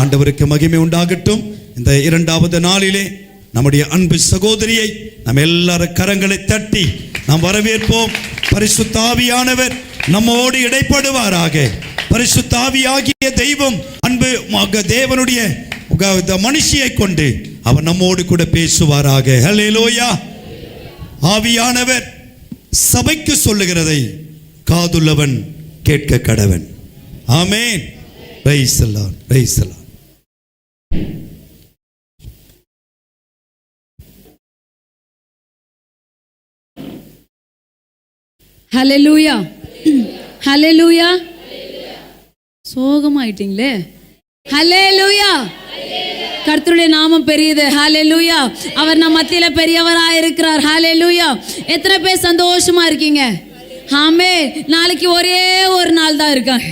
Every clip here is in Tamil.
ஆண்டவருக்கு மகிமை உண்டாகட்டும். இந்த இரண்டாவது நாளிலே நம்முடைய அன்பு சகோதரியை நம்ம எல்லாரும் கரங்களை தட்டி நாம் வரவேற்போம். பரிசுத்தாவியானவர் நம்மோடு இடைப்படுவாராக. பரிசுத்தாவியாகிய தெய்வம் அன்பு தேவனுடைய இந்த மனுஷியை கொண்டு அவர் நம்மோடு கூட பேசுவாராக. ஹalleluya. ஆவியானவர் சபைக்கு சொல்லுகிறதை காதுள்ளவன் கேட்க கடவன். ஆமேன். பிரைஸ் தி லார்ட் பிரைஸ் சோகமாயிட்டீங்களே. ஹalleluya கர்த்தருடைய நாமம் பெரியது. ஹாலே லூயா அவர் நம்ம மத்தியில பெரியவராக இருக்கிறார். ஹாலே லூயா எத்தனை பேர் சந்தோஷமா இருக்கீங்க? ஆமே நாளைக்கு ஒரே ஒரு நாள் தான் இருக்காங்க.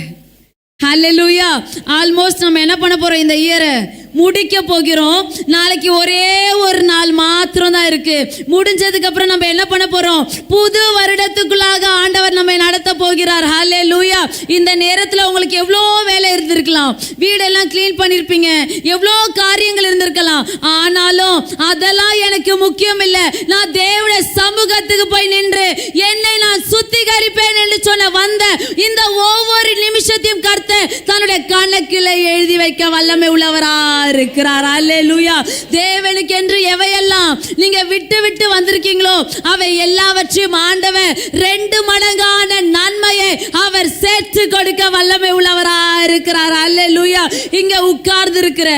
ஹalleluya ஆல்மோஸ்ட் நம்ம என்ன பண்ண போறோம் இந்த இயரை? முடிக்க போகிறோம். நாளைக்கு ஒரே ஒரு நாள் மாத்திரம் தான் இருக்கு. முடிஞ்சதுக்கு அப்புறம் நம்ம என்ன பண்ண போறோம்? புது வருடத்துக்குள்ளாக ஆண்டவர் நம்மை நடத்த போகிறார். ஹalleluya இந்த நேரத்தில் உங்களுக்கு எவ்வளோ வேலை இருந்திருக்கலாம். வீடெல்லாம் க்ளீன் பண்ணிருப்பீங்க. எவ்வளோ காரியங்கள் இருந்திருக்கலாம். ஆனாலும் அதெல்லாம் எனக்கு முக்கியம் இல்லை. நான் தேவனுடைய சமூகத்துக்கு போய் நின்று என்னை நான் சுத்திகரிப்பேன் என்று சொன்ன வந்த இந்த ஒவ்வொரு நிமிஷத்தையும் கர்த்த தன்னுடைய கணக்கில் எழுதி வைக்க வல்லமை உள்ளவரா. இருக்கிறார். அல்லேலூயா. தேவனுக்கு என்று எவையெல்லாம் நீங்க விட்டு விட்டு வந்திருக்கீங்களோ அவை எல்லாவற்றையும் ஆண்டவர் ரெண்டு மடங்கான நன்மையை அவர் சேர்த்து கொடுக்க வல்லமை உள்ளவரா இருக்கிறார். அல்லேலூயா. இங்க உட்கார்ந்து இருக்கிற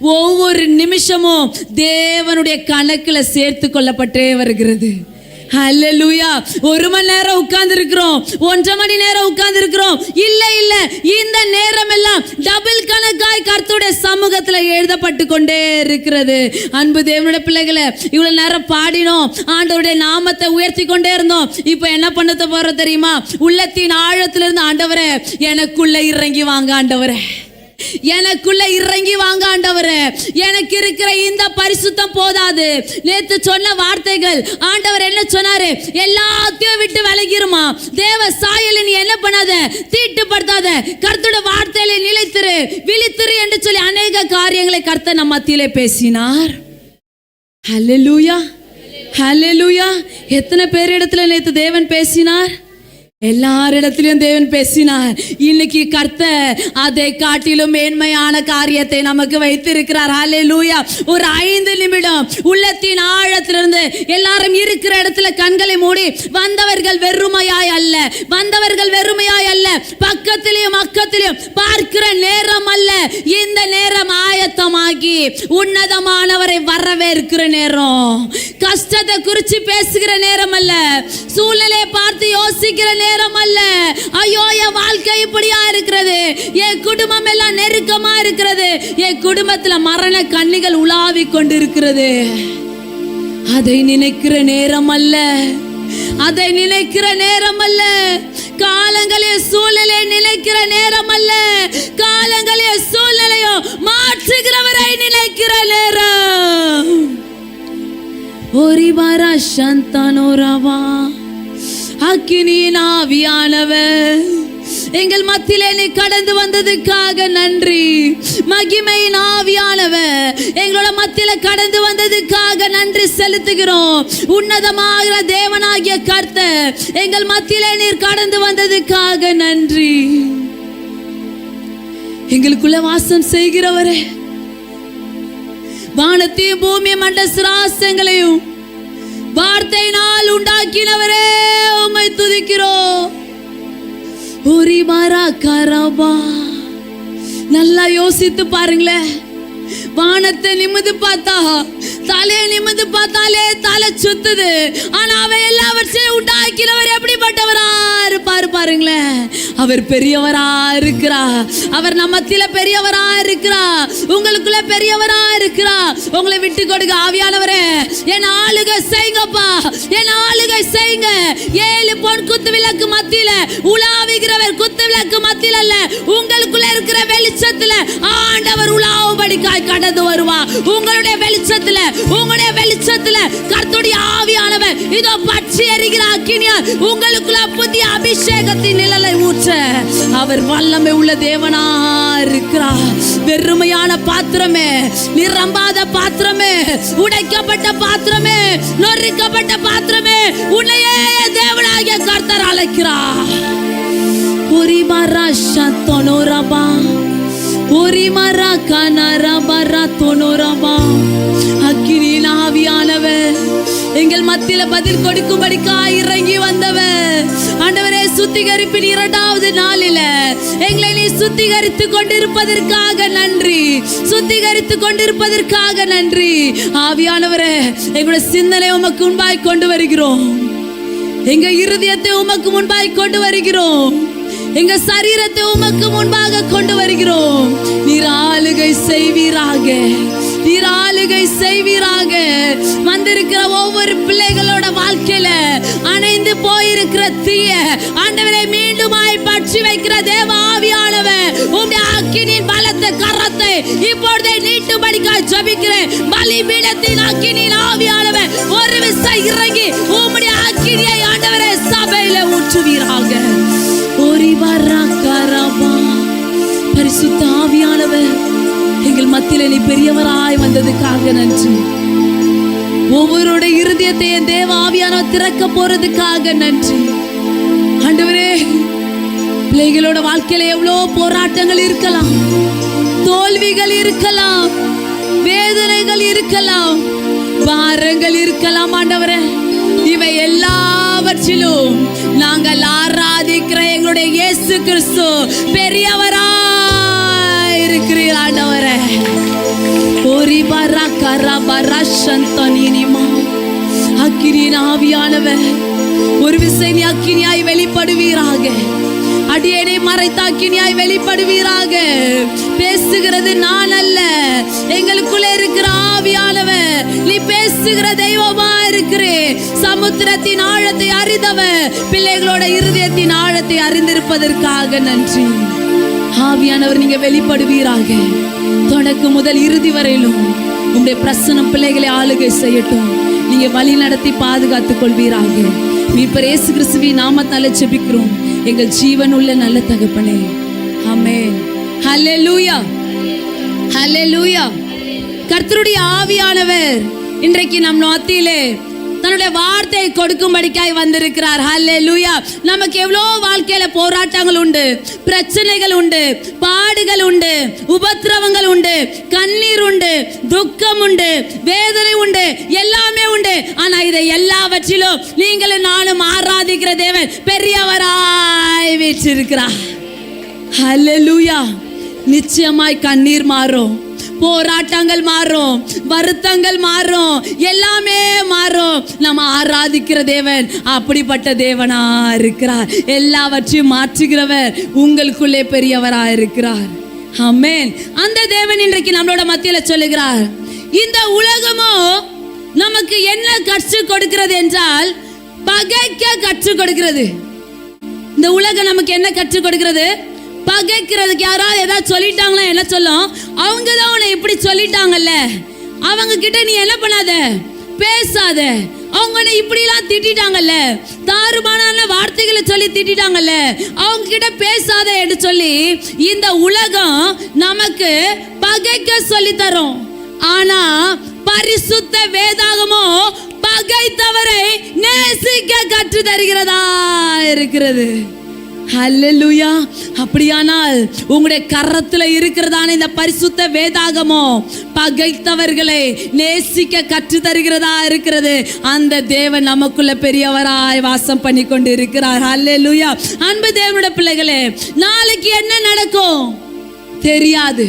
ஒவ்வொரு நிமிஷமும் தேவனுடைய கணக்குல சேர்த்து கொள்ளப்பட்டே வருகிறது. ஹalleluya ஒரு மணி நேரம் உட்கார்ந்து இருக்கிறோம் ஒன்றரை மணி நேரம் உட்கார்ந்து இருக்கிறோம் இல்ல இல்ல. இந்த நேரம் எல்லாம் டபுள் கணக்காய் கர்த்தருடைய சமூகத்துல எழுதப்பட்டு கொண்டே இருக்கிறது. அன்பு தேவனுடைய பிள்ளைகளை இவ்வளவு நேரம் பாடினோம். ஆண்டவருடைய நாமத்தை உயர்த்தி கொண்டே இருந்தோம். இப்போ என்ன பண்ண போறோம் தெரியுமா? உள்ளத்தின் ஆழத்திலிருந்து ஆண்டவரே எனக்குள்ள இறங்கி வாங்க ஆண்டவரே. எனக்குள்ள இறங்கி வாங்க ஆண்டவரே. எனக்கு இருக்கிற இந்த பரிசுத்தம் போதாது. நேத்து சொன்ன வார்த்தைகள் ஆண்டவர் என்ன சொன்னாரு? எல்லாத்தையும் விட்டு விலகிருமா? தேவ சாயல நீ என்ன பண்ணாத? தீட்டுப்படுத்தாத. கர்த்தோட வார்த்தையில நிலைத்திரு விழித்திரு என்று சொல்லி அநேக காரியங்களை கர்த்தர் நம்ம மத்தியிலே பேசினார். ஹalleluya ஹalleluya எத்தனை பேரிடத்துல நேத்து தேவன் பேசினார்? எல்லாரிடத்திலும் தேவன் பேசினார். இன்னைக்கு கர்த்தர் அதை காட்டிலும் மேன்மையான காரியத்தை நமக்கு வைத்திருக்கிறார். ஹalleluya ஒரு ஐந்து நிமிடம் உள்ளத்தின் ஆழத்திலிருந்து எல்லாரும் இருக்கிற இடத்துல கண்களை மூடி வந்தவர்கள் வெறுமையாய் அல்ல வந்தவர்கள் வெறுமையாய் அல்ல பக்கத்திலையும் அக்கத்திலையும் பார்க்கிற நேரம் அல்ல இந்த நேரம் ஆயத்தமாகி உன்னதமானவரை வரவேற்கிற நேரம். கஷ்டத்தை குறித்து பேசுகிற நேரம் அல்ல சூழ்நிலையை பார்த்து யோசிக்கிற நேரம் நேரம் அல்ல ஐயோ என் வாழ்க்கை இப்படியா இருக்கிறது? என் குடும்பம் எல்லாம் நெருக்கமா இருக்கிறது. என் குடும்பத்துல மரண கண்ணிகள் உலாவி கொண்டிருக்கிறது. அதை நினைக்கிற நேரம் அல்ல அதை நினைக்கிற நேரம் அல்ல காலங்களே சூழ்நிலை நினைக்கிற நேரம் அல்ல காலங்களே சூழ்நிலையோ மாற்றுகிறவரை நினைக்கிற நேரம். ஒரிபாரா சந்தானோராவா அக்கினியின் ஆவியானவர் எங்கள் மத்தியிலே நீ கடந்து வந்ததுக்காக நன்றி. மகிமையின் ஆவியானவர் எங்களோட மத்தியில கடந்து வந்ததுக்காக நன்றி செலுத்துகிறோம். உன்னதமாகிற தேவனாகிய கர்த்த எங்கள் மத்தியிலே நீர் கடந்து வந்ததுக்காக நன்றி. எங்களுக்குள்ள வாசம் செய்கிறவரே. வானத்தையும் பூமி மண்ட சிராசங்களையும் வார்த்தையினால் உண்டாக்கினவரே உம்மை துதிக்கிறோம். உரிமாரா கரபா நல்லா யோசித்து பாருங்களேன். வானத்தை நிமிந்து பார்த்தா தலையை நிமிந்து பார்த்தாலே தலை சுத்துது. ஆனா அவ எல்லாவற்றையும் உண்டாக்கிறவர் எப்படிப்பட்டவரா இருப்பாரு பாருங்களேன். அவர் பெரியவரா இருக்கிறா. அவர் நம்ம மத்தியில பெரியவரா இருக்கிறா. உங்களுக்குள்ள பெரியவரா இருக்கிறா. உங்களை விட்டு கொடுங்க ஆவியானவரே என் ஆளுக செய்யுங்கப்பா என் ஆளுகை செய்யுங்க ஏழு பொன் குத்து விளக்கு மத்தியில உலாவுகிறவர் குத்து விளக்கு மத்தியில அல்ல. உங்களுக்குள்ள இருக்கிற வெளிச்சத்துல ஆண்டவர் உலாவும்படிக்காய் கடந்து வருவா உங்களுடைய வெளிச்சத்துல உங்களுடைய வெளிச்சத்துல கர்த்தருடைய ஆவியானவர் இதோ பற்றி எரிகிற அக்கினியால் உங்களுக்குள்ள புதிய அபிஷேகத்தின் நிழலை ஊற்ற அவர் வல்லமை உள்ள தேவனா இருக்கிறார். வெறுமையான பாத்திரமே நிரம்பாத பாத்திரமே உடைக்கப்பட்ட பாத்திரமே நொறுக்கப்பட்ட பாத்திரமே உன்னையே தேவனாகிய கர்த்தர் அழைக்கிறார். Uribara shatonoraba கனரா பரா tonoraba அக்கினியின் ஆவியானவர் எங்கள் மத்தியில பதில் கொடுக்கும்படிக்காய் இறங்கி வந்தவர் ஆண்டவரே சுத்திகரிப்பின் இரண்டாவது நாளில எங்களை நீ சுத்திகரித்து கொண்டிருப்பதற்காக நன்றி சுத்திகரித்து கொண்டிருப்பதற்காக நன்றி ஆவியானவரே எங்களோட சிந்தனை உமக்கு முன்பாய் கொண்டு வருகிறோம் எங்க இருதயத்தை உமக்கு முன்பாய் கொண்டு வருகிறோம் எங்க சரீரத்தை உமக்கு முன்பாக கொண்டு வருகிறோம். நீர் ஆளுகை செய்வீராக. நீர் ஆளுகை செய்வீராக. வந்திருக்கிற ஒவ்வொரு பிள்ளைகளோட வாழ்க்கையில அணைந்து போயிருக்கிற தீய ஆண்டவரை மீண்டுமாய் பற்றி வைக்கிற தேவ ஆவியானவர் உம்முடைய அக்கினின் பலத்த கரத்தை இப்பொழுதே நீட்டும்படிக்காய் ஜபிக்கிறேன். பலிபீடத்தின் அக்கினின் ஆவியானவர் ஒரு விசை இறங்கி உம்முடைய அக்கினியை ஆண்டவரை மாற்றுவீராக. ஊற்றுவீராக ஒரு வரா எங்கள் மத்தியில் நீ பெரியவராய் வந்ததுக்காக நன்றி. ஒவ்வொருடைய இருதயத்தை என் தேவ ஆவியானவர் திறக்க போறதுக்காக நன்றி. ஆண்டவரே பிள்ளைகளோட வாழ்க்கையில எவ்வளோ போராட்டங்கள் இருக்கலாம். தோல்விகள் இருக்கலாம். வேதனைகள் இருக்கலாம். பாரங்கள் இருக்கலாம் ஆண்டவரே. இவை எல்லாவற்றிலும் நாங்கள் ஆராதிக்கிற எங்களுடைய இயேசு கிறிஸ்து பெரியவராய் இருக்கிறீர் ஆண்டவரே ஓரி பரா கரா பரா சந்தனினிமா அக்கிரியின் ஆவியானவர் ஒரு விசை நீ அக்கினியாய் வெளிப்படுவீராக. அடியேனை மறைத்தாக்கி நியாய் வெளிப்படுவீராக. பேசுகிறது நான் அல்ல. எங்களுக்குள்ளே இருக்கிற ஆவியானவர். நீ பேசுகிற தெய்வமா இருக்கிறே சமுத்திரத்தின் ஆழத்தை அறிந்தவர். பிள்ளைகளோட இருதயத்தின் ஆழத்தை அறிந்திருப்பதற்காக நன்றி. ஆவியானவர் நீங்க வெளிப்படுவீராக. தொடக்கு முதல் இறுதி வரையிலும் உங்களுடைய பிரசனம் பிள்ளைகளை ஆளுகை செய்யட்டும். நீங்க வழி நடத்தி பாதுகாத்துக் கொள்வீராக. மீட்பர் இயேசு கிறிஸ்துவி நாமத்தால ஜெபிக்கிறோம். எங்கள் ஜீவன் உள்ள நல்ல தகப்பனே. ஆமே ஹலே லூயா ஹலே லூயா கர்த்தருடைய ஆவியானவர் இன்றைக்கு நம் நாத்திலே தன்னுடைய வார்த்தையை கொடுக்கும்படிக்காய் வந்திருக்கிறார். ஹalleluya நமக்கு எவ்வளோ வாழ்க்கையில போராட்டங்கள் உண்டு. பிரச்சனைகள் உண்டு. பாடுகள் உண்டு. உபத்திரவங்கள் உண்டு. கண்ணீர் உண்டு. துக்கம் உண்டு. வேதனை உண்டு. எல்லாமே உண்டு. ஆனா இதை எல்லாவற்றிலும் நீங்களும் நானும் ஆராதிக்கிற தேவன் பெரியவராய் வீற்றிருக்கிறார். லூயா நிச்சயமாய் கண்ணீர் மாறும். போராட்டங்கள் மாறும் வருத்தங்கள் மாறும் எல்லாமே மாறும். நம்ம ஆராதிக்கிற தேவன் அப்படிப்பட்ட தேவனா இருக்கிறார். எல்லாவற்றையும் மாற்றுகிறவர் உங்களுக்குள்ளே பெரியவரா இருக்கிறார். அமேன் அந்த தேவன் இன்றைக்கு நம்மளோட மத்தியில சொல்லுகிறார் இந்த உலகமோ நமக்கு என்ன கற்றுக் கொடுக்கிறது என்றால் பகைக்க கற்றுக் கொடுக்கிறது. இந்த உலகம் நமக்கு என்ன கற்றுக் கொடுக்கிறது? பகைக்கிறதுக்கு யாராவது ஏதாவது சொல்லிட்டாங்களா என்ன சொல்லும்? அவங்க தான் உன்னை இப்படி சொல்லிட்டாங்கல்ல? அவங்க கிட்ட நீ என்ன பண்ணாத? பேசாத. அவங்க இப்படிலாம் திட்டாங்கல்ல தாறுமானான வார்த்தைகளை சொல்லி திட்டாங்கல்ல அவங்க கிட்ட பேசாத என்று சொல்லி இந்த உலகம் நமக்கு பகைக்க சொல்லி தரும் ஆனா பரிசுத்த வேதாகமோ பகைத்தவரை நேசிக்க கற்று தருகிறதா இருக்கிறது. ஹalleluya அப்படியானால் உங்களுடைய கரத்துல இருக்கிறதான இந்த பரிசுத்த வேதாகமோ பகைத்தவர்களை நேசிக்க கற்று தருகிறதா இருக்கிறது? அந்த தேவன் நமக்குள்ள பெரியவராய் வாசம் பண்ணி கொண்டு இருக்கிறார். ஹalleluya அன்பு தேவனுடைய பிள்ளைகளே நாளைக்கு என்ன நடக்கும்? தெரியாது.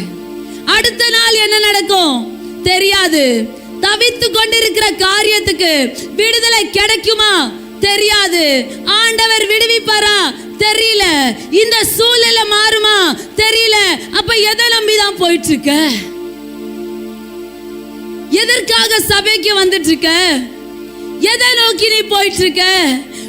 அடுத்த நாள் என்ன நடக்கும்? தெரியாது. தவித்து கொண்டிருக்கிற காரியத்துக்கு விடுதலை கிடைக்குமா? தெரியாது. ஆண்டவர் விடுவிப்பாரா? தெரியல. இந்த சூழல மாறுமா? தெரியல. அப்ப எதை நம்பி தான் போயிட்டு இருக்க எதற்காக சபைக்கு வந்துட்டு இருக்க எதை நோக்கி நீ போயிட்டு இருக்க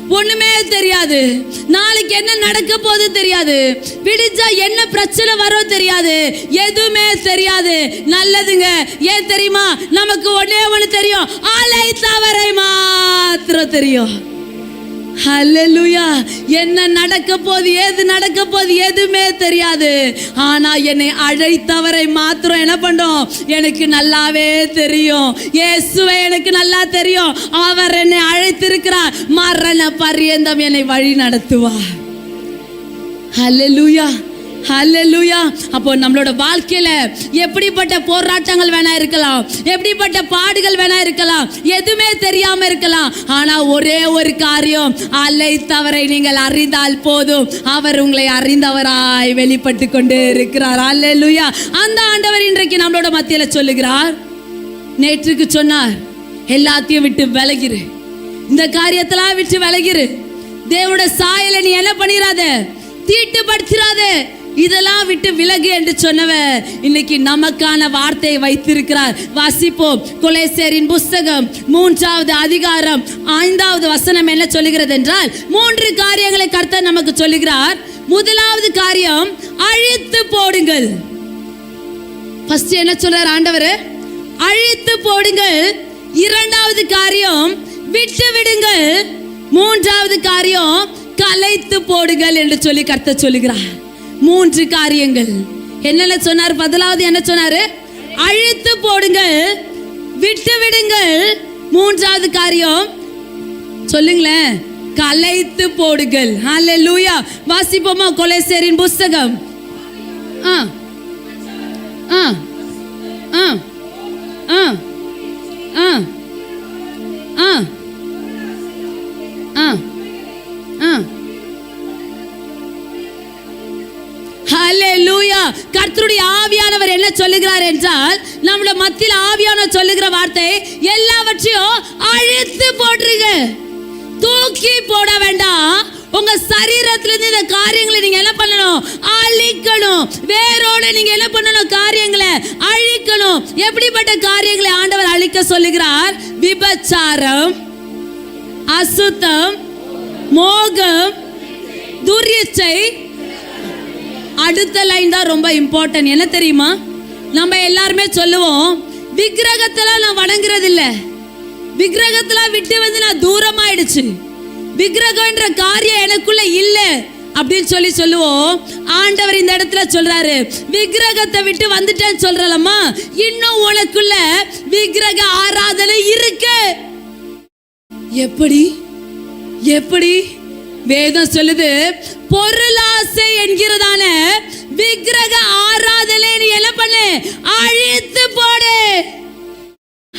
ஒண்ணுமே தெரியாது. நாளைக்கு என்ன நடக்க போகுது தெரியாது. விடிஞ்சா என்ன பிரச்சனை வரும் தெரியாது. எதுவுமே தெரியாது. நல்லதுங்க. ஏன் தெரியுமா? நமக்கு ஒன்னே ஒண்ணு தெரியும். ஆலை தவறை மாத்திரம் தெரியும். ஹalleluya என்ன நடக்க போது ஏது நடக்க போது எதுவுமே தெரியாது. ஆனா என்னை அழைத்தவரை மாத்திரம் என்ன பண்ணும்? எனக்கு நல்லாவே தெரியும். இயேசுவை எனக்கு நல்லா தெரியும். அவர் என்னை அழைத்திருக்கிறார். மரண பரியந்தம் என்னை வழி நடத்துவார் ஹலலுயா ஹalleluya அப்போ நம்மளோட வாழ்க்கையில எப்படிப்பட்ட போராட்டங்கள் வேணா இருக்கலாம். எப்படிப்பட்ட பாடுகள் வேணா இருக்கலாம். எதுவுமே தெரியாம இருக்கலாம். ஆனா ஒரே ஒரு காரியம் அழைத்தவரை நீங்கள் அறிந்தால் போதும். அவர் உங்களை அறிந்தவராய் வெளிப்பட்டு கொண்டு இருக்கிறார். ஹalleluya அந்த ஆண்டவர் இன்றைக்கு நம்மளோட மத்தியில சொல்லுகிறார். நேற்றுக்கு சொன்னார் எல்லாத்தையும் விட்டு விலகிரு. இந்த காரியத்தெல்லாம் விட்டு விலகிரு. தேவோட சாயலை நீ என்ன தீட்டு படுத்திடாதே இதெல்லாம் விட்டு விலகு என்று சொன்னவர் இன்னைக்கு நமக்கான வார்த்தையை வைத்திருக்கிறார். வாசிப்போம். கொலைசேரின் புஸ்தகம் மூன்றாவது அதிகாரம் ஐந்தாவது வசனம் என்ன சொல்லுகிறது என்றால் மூன்று காரியங்களை கர்த்தர் நமக்கு சொல்லுகிறார். முதலாவது காரியம் அழித்து போடுங்கள். ஃபர்ஸ்ட் என்ன சொல்றார் ஆண்டவர்? அழித்து போடுங்கள். இரண்டாவது காரியம் விட்டு விடுங்கள். மூன்றாவது காரியம் கலைத்து போடுங்கள் என்று சொல்லி கருத்த சொல்லுகிறார். மூன்று காரியங்கள். என்னென்ன சொன்னார்? முதலாவது என்ன சொன்னாரு? அழித்து போடுங்கள் விட்டு விடுங்கள். மூன்றாவது காரியம் சொல்லுங்களேன் கலைத்து போடுங்கள். ஹalleluya வாசிப்போமா? கொலைசேரின் புஸ்தகம். ஆ ஆ ஆ ஆ ஆ ஆ ஆ ஆ. கர்த்தருடைய ஆவியானவர் என்ன சொல்லுகிறார் என்றால் நம்மளோட மத்தியில் ஆவியானவர் சொல்லுகிற வார்த்தை எல்லாவற்றையும் அழித்து போட்டுருங்க. தூக்கி போட வேண்டாம். உங்க சரீரத்திலிருந்து இந்த காரியங்களை நீங்க என்ன பண்ணணும்? அழிக்கணும். வேரோட நீங்க என்ன பண்ணணும்? காரியங்களை அழிக்கணும். எப்படிப்பட்ட காரியங்களை ஆண்டவர் அழிக்க சொல்லுகிறார்? விபச்சாரம் அசுத்தம் மோகம் துரியச்சை அடுத்த லைன் தான் ரொம்ப இம்பார்ட்டன்ட் என்ன தெரியுமா? நம்ம எல்லாருமே சொல்லுவோம் விக்கிரகத்தெல்லாம் நான் வணங்குறது இல்ல விக்கிரகத்தெல்லாம் விட்டு வந்து நான் தூரமாயிடுச்சு. விக்கிரகம்ன்ற காரியம் எனக்குள்ள இல்ல. அப்படின்னு சொல்லி சொல்லுவோம். ஆண்டவர் இந்த இடத்துல சொல்றாரு விக்கிரகத்தை விட்டு வந்துட்டேன்னு சொல்றலம்மா. இன்னும் உனக்குள்ள விக்கிரக ஆராதனை இருக்கு. எப்படி? எப்படி? வேதம் சொல்லுது பொருளாசை என்கிறதான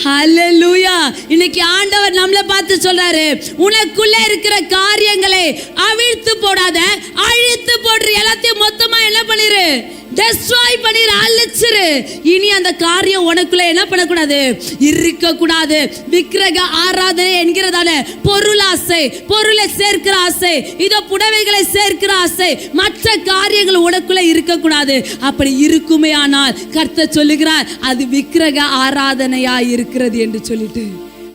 ஹலலூயா இன்னைக்கு ஆண்டவர் நம்மளை பார்த்து சொல்றாரு உனக்குள்ள இருக்கிற காரியங்களை அவிழ்த்து போடாத அழித்து போடுற எல்லாத்தையும் மொத்தமா என்ன பண்ணிரு? டெஸ்ட்ராய் பண்ணிடு அழிச்சிரு. இனி அந்த காரியம் உனக்குள்ள என்ன பண்ணக்கூடாது? இருக்க கூடாது விக்கிரக ஆராதனை என்கிறதான பொருள் ஆசை பொருளை சேர்க்கிற ஆசை இதோ புடவைகளை சேர்க்கிற ஆசை மற்ற காரியங்கள் உனக்குள்ள இருக்க கூடாது அப்படி இருக்குமே ஆனால் கர்த்த சொல்லுகிறார் அது விக்கிரக ஆராதனையா இருக்கிறது என்று சொல்லிட்டு.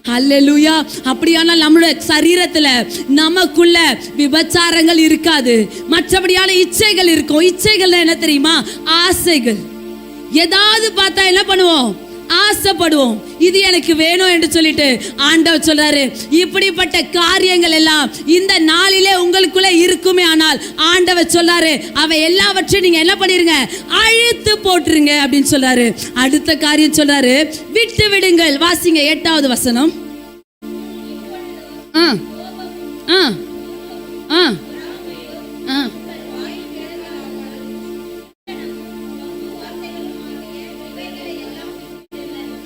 அல்லேலூயா அப்படியானால் நம்மளுடைய சரீரத்துல நமக்குள்ள விபச்சாரங்கள் இருக்காது. மற்றபடியான இச்சைகள் இருக்கும். இச்சைகள் என்ன தெரியுமா? ஆசைகள். ஏதாவது பார்த்தா என்ன பண்ணுவோம்? ஆசைப்படுவோம். இது எனக்கு வேணும் என்று சொல்லிட்டு ஆண்டவர் சொல்றாரு. இப்படிப்பட்ட காரியங்கள் எல்லாம் இந்த நாளிலே உங்களுக்குள்ள இருக்குமே ஆனால் ஆண்டவர் சொல்றாரு அவை எல்லாவற்றையும் நீங்க என்ன பண்ணிருங்க? அழித்து போட்டுருங்க அப்படின்னு சொல்றாரு. அடுத்த காரியம் சொல்றாரு விட்டு விடுங்கள். வாசிங்க எட்டாவது வசனம். ஆ ஆ ஆ ஆ.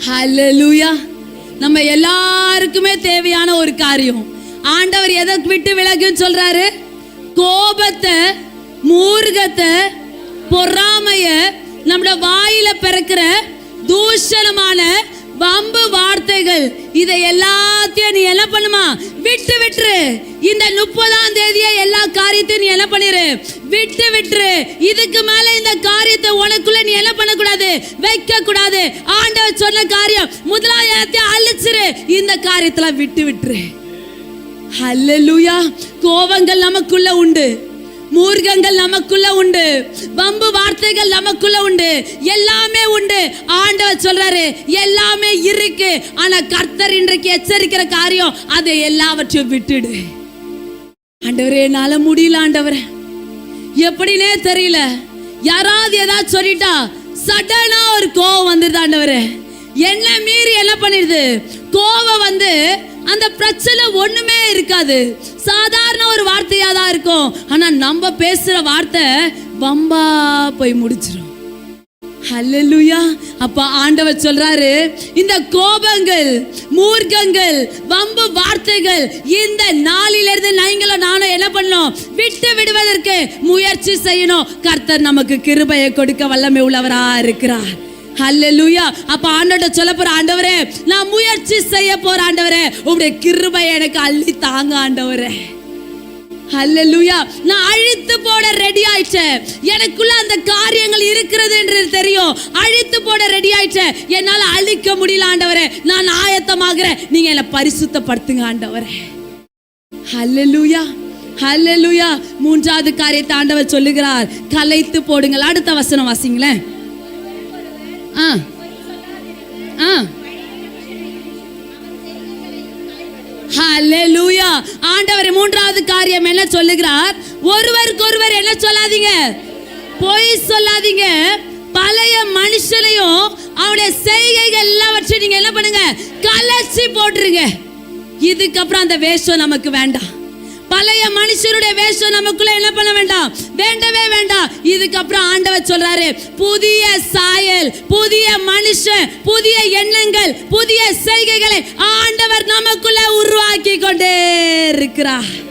ஹalleluya நம்ம எல்லாருக்குமே தேவையான ஒரு காரியம். ஆண்டவர் எதை விட்டு விலகுன்னு சொல்றாரு? கோபத்தை மூர்கத்தை பொறாமைய நம்மளோட வாயில பிறக்கிற தூஷணமான வம்பு வார்த்தைகள் இதை எல்லாத்தையும் நீ என்ன பண்ணுமா? விட்டு விட்டுரு. இந்த முப்பதாம் தேதியை எல்லா காரியத்தையும் நீ என்ன பண்ணிரு? விட்டு விட்டுரு. இதுக்கு மேல இந்த காரியத்தை உனக்குள்ள நீ என்ன பண்ணக்கூடாது? வைக்க கூடாது ஆண்டவர் சொன்ன காரியம் முதலாவது அழிச்சிரு. இந்த காரியத்துல விட்டு விட்டுரு. ஹalleluya. கோபங்கள் நமக்குள்ள உண்டு. மூர்க்கங்கள் நமக்குள்ள உண்டு. வம்பு வார்த்தைகள் நமக்குள்ள உண்டு. எல்லாமே உண்டு. ஆண்டவர் சொல்றாரு எல்லாமே இருக்கு. ஆனா கர்த்தர் இன்றைக்கு எச்சரிக்கிற காரியம் அதை எல்லாவற்றையும் விட்டுடு. ஆண்டவரே என்னால முடியல ஆண்டவரே. எப்படினே தெரியல. யாராவது ஏதாவது சொல்லிட்டா சடனா ஒரு கோவம் வந்துருது ஆண்டவரே. என்ன மீறி என்ன பண்ணிடுது கோவம் வந்து அந்த பிரச்சனை ஒண்ணுமே இருக்காது. சாதாரண ஒரு வார்த்தையா தான் இருக்கும். ஆனா நம்ம பேசுற வார்த்தை பம்பா போய் முடிச்சிடும் ஹalleluya அப்ப ஆண்டவர் சொல்றாரு இந்த கோபங்கள் மூர்க்கங்கள் வம்பு வார்த்தைகள் இந்த நாளிலிருந்து நீங்களும் நானும் என்ன பண்ணணும்? விட்டு விடுவதற்கு முயற்சி செய்யணும். கர்த்தர் நமக்கு கிருபையை கொடுக்க வல்லமை உள்ளவரா இருக்கிறார். ஹல்லேலூயா அப்ப ஆண்டவர்ட்ட சொல்ல போற ஆண்டவரே நான் முயற்சி செய்ய போற ஆண்டவரே உங்களுடைய கிருபை எனக்கு அள்ளி தாங்க ஆண்டவரே. ஹல்லேலூயா நான் அழித்து போட ரெடி ஆயிட்டேன். எனக்குள்ள அந்த காரியங்கள் இருக்கிறது என்று தெரியும். அழித்து போட ரெடி ஆயிட்டேன். என்னால அழிக்க முடியல ஆண்டவரே. நான் ஆயத்தமாகிறேன். நீங்க என்னை பரிசுத்தப்படுத்துங்க ஆண்டவரே. ஹல்லேலூயா ஹல்லேலூயா மூன்றாவது காரியத்தை ஆண்டவர் சொல்லுகிறார். கலைத்து போடுங்கள். அடுத்த வசனம் வாசிங்களேன். ஆ. ஆ. ஆண்டவர் மூன்றாவது காரியம் என்ன சொல்லுகிறார்? ஒருவருக்கொருவர் என்ன சொல்லாதீங்க? பொய் சொல்லாதீங்க. பழைய மனுஷனையும் அவனுடைய செய்கைகள் எல்லாவற்றையும் நீங்க என்ன பண்ணுங்க? கலச்சி போட்டுருங்க. இதுக்கப்புறம் அந்த வேஷம் நமக்கு வேண்டாம். பழைய மனுஷனுடைய வேஷம் நமக்குள்ள என்ன பண்ண வேண்டாம்? வேண்டவே வேண்டாம். இதுக்கப்புறம் ஆண்டவர் சொல்றாரு புதிய சாயல் புதிய மனுஷன் புதிய எண்ணங்கள் புதிய செய்கைகளை ஆண்டவர் நமக்குள்ள உருவாக்கி கொண்டே இருக்கிறார்.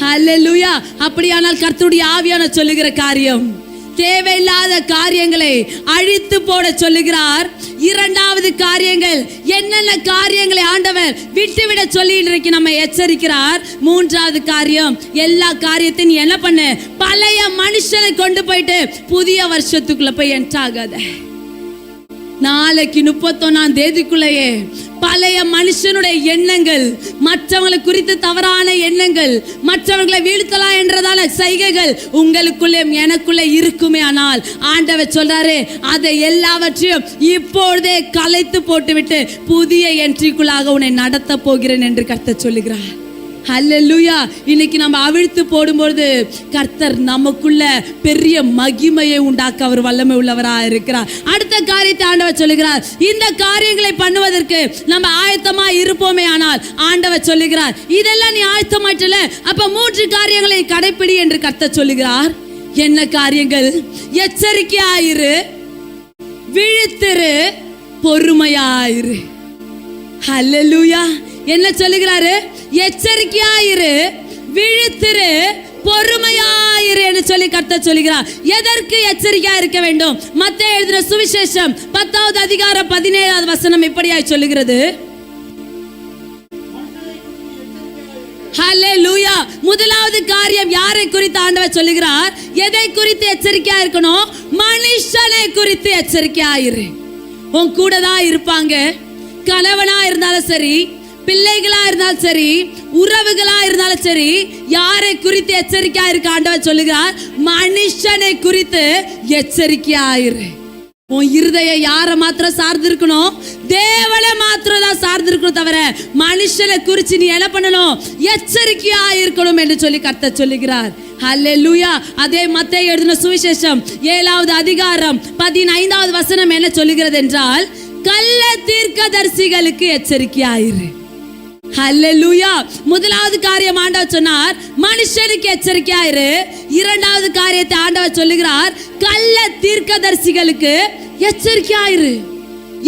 ஹalleluya. அப்படியானால் கர்த்தருடைய ஆவியான சொல்லுகிற காரியம். தேவையில்லாத காரியங்களை அழித்து போட சொல்லுகிறார். இரண்டாவது காரியங்கள் என்னென்ன காரியங்களை ஆண்டவர் விட்டுவிட சொல்லி இன்றைக்கு நம்ம எச்சரிக்கிறார். மூன்றாவது காரியம் எல்லா காரியத்தையும் என்ன பண்ணு? பழைய மனுஷனை கொண்டு போயிட்டு புதிய வருஷத்துக்குள்ள போய் என்டாகாத நாளைக்கு முப்பத்தொன்னாம் தேதிக்குள்ளேயே பழைய மனுஷனுடைய எண்ணங்கள் மற்றவங்களை குறித்து தவறான எண்ணங்கள் மற்றவர்களை வீழ்த்தலாம் என்றதான செய்கைகள் உங்களுக்குள்ளே எனக்குள்ளே இருக்குமே ஆனால் ஆண்டவர் சொல்றாரு அதை எல்லாவற்றையும் இப்பொழுதே கலைத்து போட்டுவிட்டு புதிய என்ட்ரிக்குள்ளாக உன்னை நடத்த போகிறேன் என்று கர்த்தர் சொல்லுகிறார். ஹalleluya இன்னைக்கு நம்ம அவிழ்த்து போடும்பொழுது கர்த்தர் நமக்குள்ள பெரிய மகிமையை உண்டாக்க அவர் வல்லமை உள்ளவரா இருக்கிறார். அடுத்த காரியத்தை ஆண்டவர் சொல்லுகிறார். இந்த காரியங்களை பண்ணுவதற்கு நம்ம ஆயத்தமா இருப்போமே ஆனால் ஆண்டவர் சொல்லுகிறார். இதெல்லாம் நீ ஆயத்தமாட்டல அப்ப மூன்று காரியங்களை கடைப்பிடி என்று கர்த்தர் சொல்லுகிறார். என்ன காரியங்கள்? எச்சரிக்கையாயிரு. விழுத்திரு. பொறுமையாயிரு. ஹalleluya என்ன சொல்லுகிறாரு? எச்சரிக்கையாயிரு விழித்திரு பொறுமையாயிரு என்று சொல்லி கர்த்த சொல்லுகிறார். எதற்கு எச்சரிக்கையா இருக்க வேண்டும்? மத்த எழுதின சுவிசேஷம் பத்தாவது அதிகாரம் பதினேழாவது வசனம் இப்படியாய் சொல்லுகிறது. ஹalleluya. முதலாவது காரியம் யாரை குறித்து ஆண்டவர் சொல்லுகிறார்? எதை குறித்து எச்சரிக்கையா இருக்கணும்? மனுஷனை குறித்து எச்சரிக்கையா இரு உன் கூட தான் இருப்பாங்க. கணவனா இருந்தாலும் சரி பிள்ளைகளா இருந்தாலும் சரி உறவுகளா இருந்தாலும் சரி யாரை குறித்து எச்சரிக்கையா இருக்க ஆண்டவர் சொல்லுகிறார்? மனுஷனை குறித்து எச்சரிக்கையா இரு உன் இருதய யாரை மாத்திரம் சார்ந்து இருக்கணும் தேவனை மாத்திரம் தான் சார்ந்து இருக்கணும் தவிர மனுஷனை குறித்து நீ என்ன பண்ணணும்? எச்சரிக்கையா இருக்கணும் என்று சொல்லி கத்த சொல்லுகிறார். ஹalleluya அதே மத்தேயு எழுதின சுவிசேஷம் ஏழாவது அதிகாரம் பதினைந்தாவது வசனம் என்ன சொல்லுகிறது என்றால் கள்ள தீர்க்கதரிசிகளுக்கு எச்சரிக்கையாயிரு. ஹalleluya முதலாவது காரியம் ஆண்டவர் சொன்னார் மனுஷனுக்கு எச்சரிக்கையாயிரு இரண்டாவது காரியத்தை ஆண்டவர் சொல்லுகிறார் கள்ள தீர்க்கதரிசிகளுக்கு எச்சரிக்கையாயிரு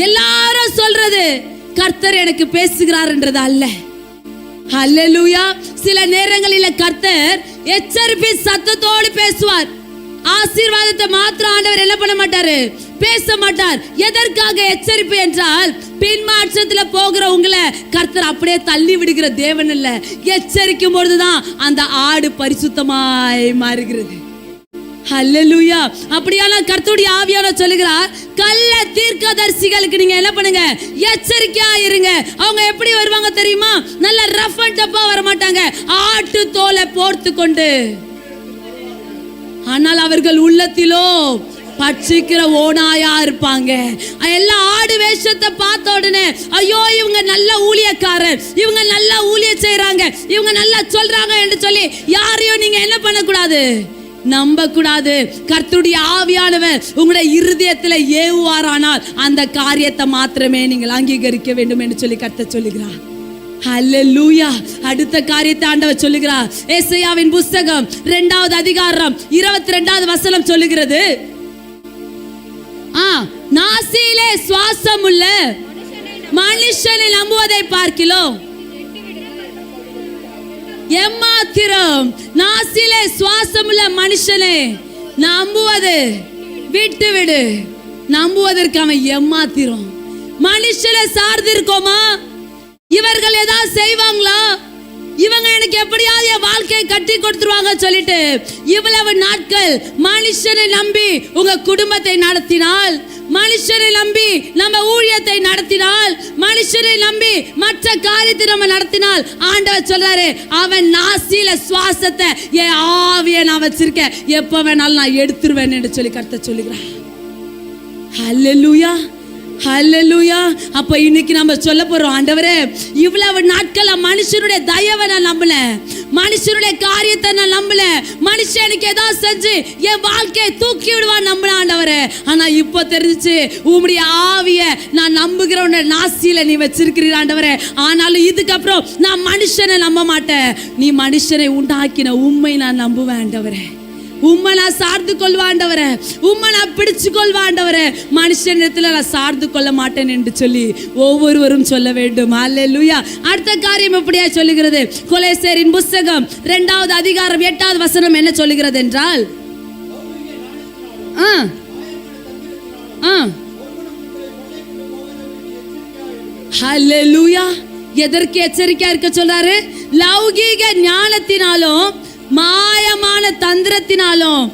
எல்லாரும் சொல்றது கர்த்தர் எனக்கு பேசுகிறார்ன்றது அல்ல. ஹalleluya சில நேரங்களில் கர்த்தர் எச்சரிப்பி சத்தத்தோடு பேசுவார். ஆசீர்வாதத்தை மாத்திரம் ஆண்டவர் என்ன பண்ண மாட்டாரு? பேச மாட்டார். எதற்காக எச்சரிப்பு என்றால் பின்மாற்றத்துல போகிற உங்களை கர்த்தர் அப்படியே தள்ளி விடுகிற தேவன் இல்ல. எச்சரிக்கும் பொழுதுதான் அந்த ஆடு பரிசுத்தமாய் மாறுகிறது. ஹalleluya. அப்படியான கர்த்தருடைய ஆவியான சொல்லுகிறார் கள்ள தீர்க்கதரிசிகளுக்கு நீங்க என்ன பண்ணுங்க? எச்சரிக்கையா இருங்க. அவங்க எப்படி வருவாங்க தெரியுமா? நல்ல ரஃப் அண்ட் டப்பா வர மாட்டாங்க ஆட்டு தோலை போர்த்து கொண்டு ஆனால் அவர்கள் உள்ளத்திலோ பட்சிக்கிற ஓனாயா இருப்பாங்க. எல்லா ஆடு வேஷத்தை பார்த்த உடனே ஐயோ இவங்க நல்ல ஊழியக்காரர். இவங்க நல்லா ஊழிய செய்றாங்க. இவங்க நல்லா சொல்றாங்க என்று சொல்லி யாரையும் நீங்க என்ன பண்ணக்கூடாது? நம்ப கூடாது கர்த்துடைய ஆவியானவர் உங்களுடைய இருதயத்துல ஏவுவாரானால் அந்த காரியத்தை மாத்திரமே நீங்கள் அங்கீகரிக்க வேண்டும் என்று சொல்லி கர்த்த சொல்லுகிறார். அடுத்த காரியத்தை ஆண்டவர் சொல்லுகிறார். ஏசையாவின் புஸ்தகம் இரண்டாவது அதிகாரம் இருபத்தி ரெண்டாவது வசனம் சொல்லுகிறது. ஆ நாசியிலே சுவாசம் உள்ள மனுஷனை நம்புவதை பார்க்கிலோ எம்மாத்திரம் நாசிலே சுவாசம் உள்ள மனுஷனை நம்புவது விட்டு விடு நம்புவதற்கு அவன் எம்மாத்திரம் மனுஷனை சார்ந்து இருக்கோமா இவர்கள் ஏதாவது செய்வாங்களா? இவங்க எனக்கு எப்படியாவது என் வாழ்க்கையை கட்டி கொடுத்துருவாங்க சொல்லிட்டு இவ்வளவு நாட்கள் மனுஷனை நம்பி உங்க குடும்பத்தை நடத்தினால் மனுஷனை நம்பி நம்ம ஊழியத்தை நடத்தினால் மனுஷனை நம்பி மற்ற காரியத்தை நம்ம நடத்தினால் ஆண்டவர் சொல்றாரு அவன் நாசியில சுவாசத்தை என் ஆவிய நான் வச்சிருக்கேன். எப்ப வேணாலும் நான் எடுத்துருவேன் என்று சொல்லி கருத்தை சொல்லுகிறான் ஹalleluya. ஹalleluya. அப்ப இன்னைக்கு நம்ம சொல்ல போறோம் ஆண்டவரே இவ்வளவு நாட்கள் மனுஷனுடைய தயவை நான் நம்பல. மனுஷனுடைய காரியத்தை நான் நம்பல. மனுஷன் எனக்கு ஏதாவது செஞ்சு என் வாழ்க்கையை தூக்கி விடுவான் நம்பல ஆண்டவரே. ஆனா இப்போ தெரிஞ்சுச்சு உம்முடைய ஆவிய நான் நம்புகிறவன நாசியில நீ வச்சிருக்கிறீர் ஆண்டவரே. ஆனாலும் இதுக்கப்புறம் நான் மனுஷனை நம்ப மாட்டேன். நீ மனுஷனை உண்டாக்கின உண்மை நான் நம்புவேன் ஆண்டவரே. உம்மை நான் சார்ந்து கொள்வாண்டவர உம்மை நான் பிடிச்சு கொள்வாண்டவரே மனுஷனிடத்துல நான் சார்ந்து கொள்ள மாட்டேன் என்று சொல்லி ஒவ்வொருவரும் சொல்ல வேண்டும். அல்லேலூயா அடுத்த காரியம் எப்படியா சொல்லுகிறது? கொலேசேரின் புஸ்தகம் இரண்டாவது அதிகாரம் எட்டாவது வசனம் என்ன சொல்லுகிறது என்றால் ஆ ஆ. ஹalleluya எதற்கு எச்சரிக்கையா இருக்க சொல்றாரு? லௌகீக ஞானத்தினாலும் மாயமான தந்திரத்தினாலும்.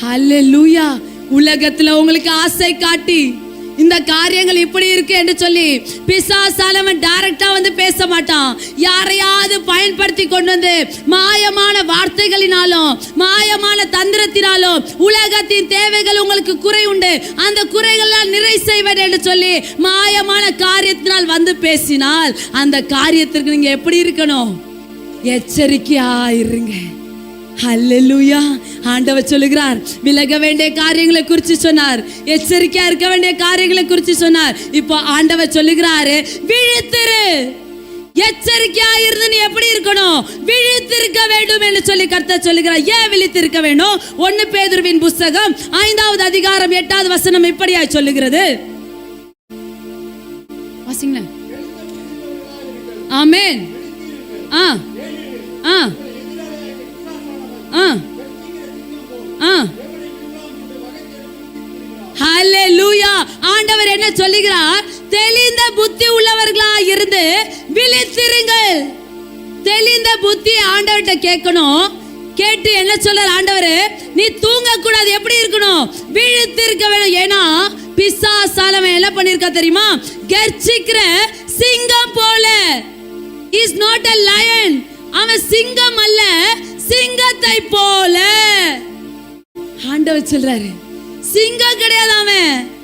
ஹalleluya உலகத்துல உங்களுக்கு ஆசை காட்டி. இந்த காரியங்கள் இப்படி இருக்கு என்று சொல்லி பிசாசாலவன் டைரக்டா வந்து பேச மாட்டான். யாரையாவது பயன்படுத்தி கொண்டு வந்து மாயமான வார்த்தைகளினாலும் மாயமான தந்திரத்தினாலும் உலகத்தின் தேவைகள் உங்களுக்கு குறை உண்டு. அந்த குறைகள்லாம் நிறை செய்வேன் என்று சொல்லி மாயமான காரியத்தினால் வந்து பேசினால் அந்த காரியத்திற்கு நீங்க எப்படி இருக்கணும்? எச்சரிக்கையா இருங்க. ஹalleluya ஆண்டவர் சொல்லுகிறார் விலக வேண்டிய காரியங்களை குறித்து சொன்னார். எச்சரிக்கையா இருக்க வேண்டிய காரியங்களை குறித்து சொன்னார். இப்போ ஆண்டவர் சொல்லுகிறாரு விழித்திரு. எச்சரிக்கையா இருந்து நீ எப்படி இருக்கணும்? விழித்திருக்க வேண்டும் என்று சொல்லி கர்த்தர் சொல்லுகிறார். ஏன் விழித்திருக்க வேண்டும் ஒன்னு பேதுருவின் புஸ்தகம் ஐந்தாவது அதிகாரம் எட்டாவது வசனம் இப்படியாய் சொல்லுகிறது. வாசிங்களேன். ஆமேன். ஆ ஆ. ஆ. ஆ. ஹalleluya. ஆண்டவர் என்ன சொல்லுகிறார்? தெளிந்த புத்தி உள்ளவர்களா இருந்து விழித்திருங்கள். தெளிந்த புத்தி ஆண்டவர்கிட்ட கேட்கணும். கேட்டு என்ன சொல்றார் ஆண்டவர்? நீ தூங்க கூடாது எப்படி இருக்கணும்? விழித்திருக்க வேணும் ஏன்னா பிசாசாலவன் என்ன பண்ணிருக்கா தெரியுமா? கர்ச்சிக்கிற சிங்கம் போல. இஸ் நாட் அ லயன் அவன் சிங்கம் அல்ல. சிங்கத்தை போல. ஆண்டவர் சொல்றாரு. சிங்கம் கிடையாது அவன்.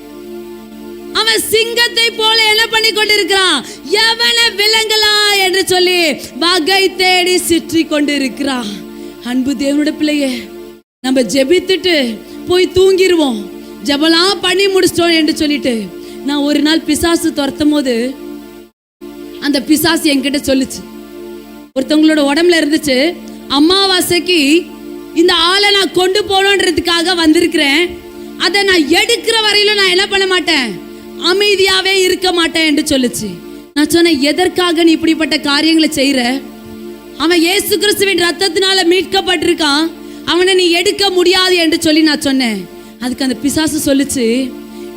அவன் சிங்கத்தை போல என்ன பண்ணி கொண்டிருக்கிறான்? எவனை விலங்கலா என்று சொல்லி வகை தேடி சுற்றி கொண்டிருக்கிறான். அன்பு தேவனோட பிள்ளையே நம்ம ஜெபித்துட்டு போய் தூங்கிடுவோம் ஜெபலாம் பண்ணி முடிச்சிட்டோம் என்று சொல்லிட்டு நான் ஒரு நாள் பிசாசு துரத்தும் போது அந்த பிசாசு என்கிட்ட சொல்லுச்சு. ஒருத்தவங்களோட உடம்புல இருந்துச்சு. அமாவாசைக்கு இந்த ஆளை நான் கொண்டு போகணுன்றதுக்காக வந்திருக்கிறேன். அதை நான் எடுக்கிற வரையில நான் என்ன பண்ண மாட்டேன்? அமைதியாகவே இருக்க மாட்டேன் என்று சொல்லுச்சு. நான் சொன்னேன் எதற்காக நீ இப்படிப்பட்ட காரியங்களை செய்கிற அவன் ஏசு கிறிஸ்துவின் ரத்தத்தினால மீட்கப்பட்டிருக்கான். அவனை நீ எடுக்க முடியாது என்று சொல்லி நான் சொன்னேன். அதுக்கு அந்த பிசாசு சொல்லுச்சு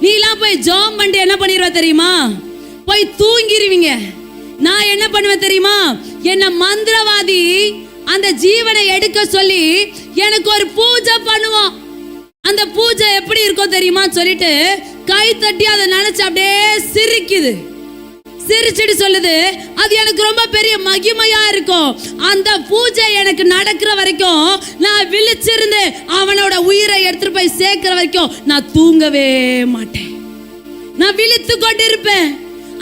நீலாம் போய் ஜாம் பண்ணி என்ன பண்ணிடுவ தெரியுமா? போய் தூங்கிடுவீங்க நான் என்ன பண்ணுவேன் தெரியுமா? என்ன மந்திரவாதி அந்த ஜீவனை எடுக்க சொல்லி எனக்கு ஒரு பூஜை பண்ணுவோம். அந்த பூஜை எப்படி இருக்கும் தெரியுமா சொல்லிட்டு கை தட்டி அதை நினைச்சு அப்படியே சிரிக்குது. சிரிச்சிட்டு சொல்லுது அது எனக்கு ரொம்ப பெரிய மகிமையா இருக்கும். அந்த பூஜை எனக்கு நடக்கிற வரைக்கும் நான் விழிச்சிருந்து அவனோட உயிரை எடுத்துட்டு போய் சேர்க்கிற வரைக்கும் நான் தூங்கவே மாட்டேன். நான் விழித்து கொண்டிருப்பேன்.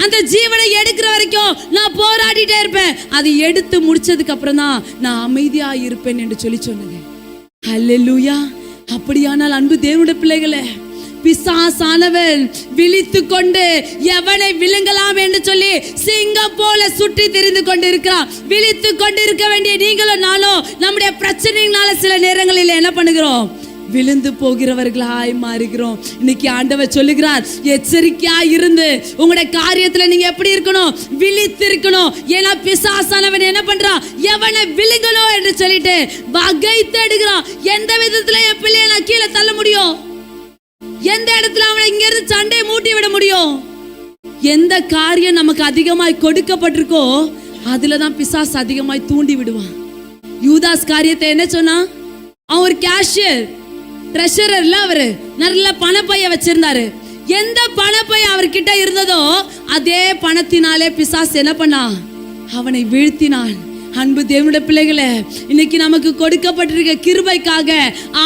அந்த ஜீவனை எடுக்கிற வரைக்கும் நான் போராடிட்டே இருப்பேன். அது எடுத்து முடிச்சதுக்கு அப்புறம் தான் நான் அமைதியா இருப்பேன் என்று சொல்லி சொன்னது. லூயா அப்படியானால் அன்பு தேவனுடைய பிள்ளைகளே பிசாசானவன் விழித்து கொண்டு எவனை விழுங்கலாம் என்று சொல்லி சிங்கம் போல சுற்றி தெரிந்து கொண்டு இருக்கிறான் விழித்து கொண்டு இருக்க வேண்டிய நீங்களும் நானும் நம்முடைய பிரச்சனைகளால சில நேரங்களில் என்ன பண்ணுகிறோம்? விழுந்து போகிறவர்களாய் மாறுகிறோம். இன்னைக்கு ஆண்டவர் சொல்லுகிறார் எச்சரிக்கையா இருந்து உங்களுடைய காரியத்துல நீங்க எப்படி இருக்கணும்? விழித்து இருக்கணும் ஏன்னா பிசாசானவன் என்ன பண்றான்? எவனை விழுங்கணும்? என்று சொல்லிட்டு வகை தேடுகிறான் எந்த விதத்துல என் பிள்ளைய நான் கீழே தள்ள முடியும்? எந்த இடத்துல அவனை இங்க இருந்து சண்டையை மூட்டி விட முடியும்? எந்த காரியம் நமக்கு அதிகமாய் கொடுக்கப்பட்டிருக்கோ அதுல தான் பிசாஸ் அதிகமாய் தூண்டி விடுவான். யூதாஸ் காரியத்தை என்ன சொன்னா அவன் ஒரு கேஷியர் ட்ரெஷரர்ல அவரு நல்ல பணப்பைய வச்சிருந்தாரு. எந்த பணப்பைய அவர்கிட்ட இருந்ததோ அதே பணத்தினாலே பிசாசு என்ன பண்ணா? அவனை வீழ்த்தினான். அன்பு தேவனுடைய பிள்ளைகளே இன்னைக்கு நமக்கு கொடுக்கப்பட்டிருக்க கிருபைக்காக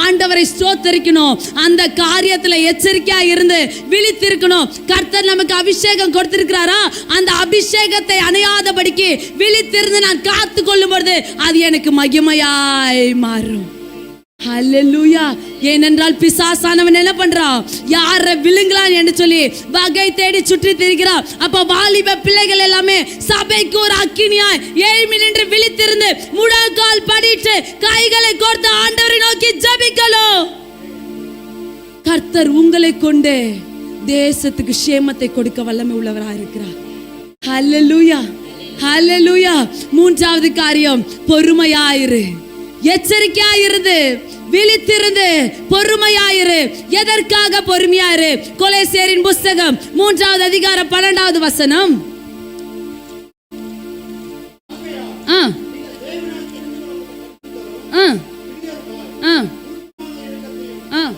ஆண்டவரை ஸ்தோத்தரிக்கணும். அந்த காரியத்துல எச்சரிக்கையா இருந்து விழித்திருக்கணும். கர்த்தர் நமக்கு அபிஷேகம் கொடுத்திருக்கிறாரா? அந்த அபிஷேகத்தை அணையாதபடிக்கு விழித்திருந்து நான் காத்து கொள்ளும் பொழுது அது எனக்கு மகிமையாய் மாறும். ஹalleluya ஏனென்றால் பிசாசானவன் என்ன பண்றான் யார விழுங்கலாம் என்று சொல்லி வகை தேடி சுற்றி திரிகிறான் அப்ப வாலிப பிள்ளைகள் எல்லாமே சபைக்கு ஒரு அக்கினியாய் ஏழ்மி நின்று விழித்திருந்து முழங்கால் படிட்டு கைகளை கோர்த்து ஆண்டவரை நோக்கி ஜபிக்கலோ? கர்த்தர் உங்களை கொண்டு தேசத்துக்கு சேமத்தை கொடுக்க வல்லமை உள்ளவராக இருக்கிறார். ஹalleluya ஹalleluya. மூன்றாவது காரியம் பொறுமையாயிரு. எச்சரிக்கையாயிருந்து. விழித்திருந்து பொறுமையாயிரு. எதற்காக பொறுமையாயிரு? கொலைசேரின் புஸ்தகம் மூன்றாவது அதிகாரம் பன்னெண்டாவது வசனம். ஆ. ஆ. ஆ. ஆ.